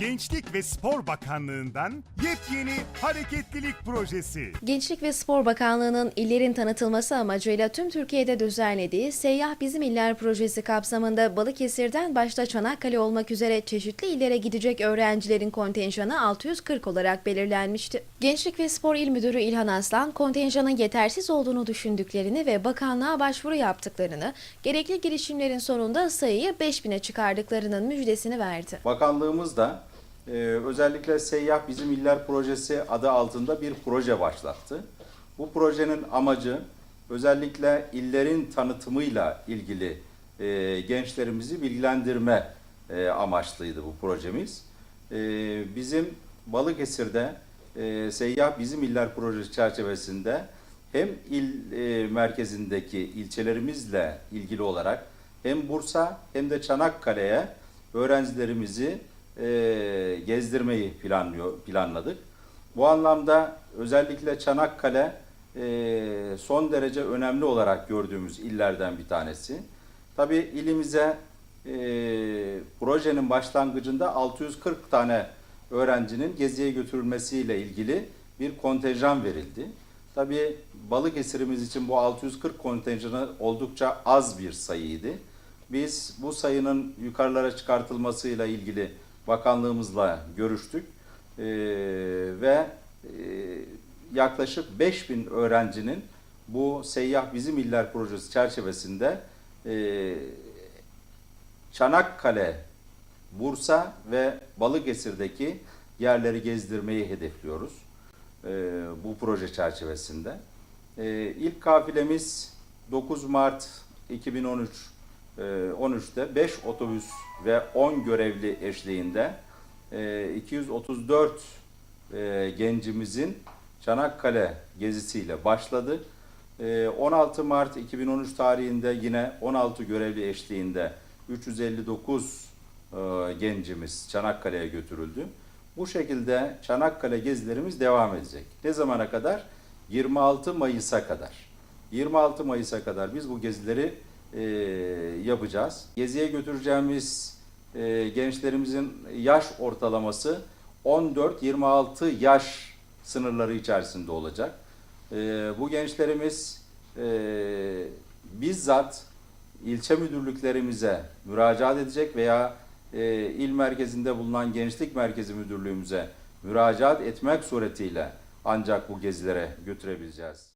Gençlik ve Spor Bakanlığı'ndan yepyeni hareketlilik projesi. Gençlik ve Spor Bakanlığı'nın illerin tanıtılması amacıyla tüm Türkiye'de düzenlediği Seyyah Bizim İller projesi kapsamında Balıkesir'den başta Çanakkale olmak üzere çeşitli illere gidecek öğrencilerin kontenjanı 640 olarak belirlenmişti. Gençlik ve Spor İl Müdürü İlhan Aslan, kontenjanın yetersiz olduğunu düşündüklerini ve bakanlığa başvuru yaptıklarını, gerekli girişimlerin sonunda sayıyı 5000'e çıkardıklarının müjdesini verdi. Bakanlığımız da e, özellikle Seyyah Bizim İller Projesi adı altında bir proje başlattı. Bu projenin amacı özellikle illerin tanıtımıyla ilgili e, gençlerimizi bilgilendirme e, amaçlıydı bu projemiz. E, bizim Balıkesir'de e, Seyyah Bizim İller Projesi çerçevesinde hem il e, merkezindeki ilçelerimizle ilgili olarak hem Bursa hem de Çanakkale'ye öğrencilerimizi e, gezdirmeyi planlıyor, planladık. Bu anlamda özellikle Çanakkale e, son derece önemli olarak gördüğümüz illerden bir tanesi. Tabii ilimize e, projenin başlangıcında 640 tane öğrencinin geziye götürülmesiyle ilgili bir kontenjan verildi. Tabii Balıkesir'imiz için bu 640 kontenjanı oldukça az bir sayıydı. Biz bu sayının yukarılara çıkartılmasıyla ilgili bakanlığımızla görüştük Ee, ve e, yaklaşık 5000 öğrencinin bu Seyyah Bizim İller Projesi çerçevesinde e, Çanakkale, Bursa ve Balıkesir'deki yerleri gezdirmeyi hedefliyoruz e, bu proje çerçevesinde. E, ilk kafilemiz 9 Mart 2013 e, 13'te 5 otobüs ve 10 görevli eşliğinde e, 234 e, gencimizin Çanakkale gezisiyle başladı. E, 16 Mart 2013 tarihinde yine 16 görevli eşliğinde 359 e, gencimiz Çanakkale'ye götürüldü. Bu şekilde Çanakkale gezilerimiz devam edecek. Ne zamana kadar? 26 Mayıs'a kadar. 26 Mayıs'a kadar biz bu gezileri e, yapacağız. Geziye götüreceğimiz e, gençlerimizin yaş ortalaması 14-26 yaş sınırları içerisinde olacak. E, bu gençlerimiz e, bizzat ilçe müdürlüklerimize müracaat edecek veya e, il merkezinde bulunan gençlik merkezi müdürlüğümüze müracaat etmek suretiyle ancak bu gezilere götürebileceğiz.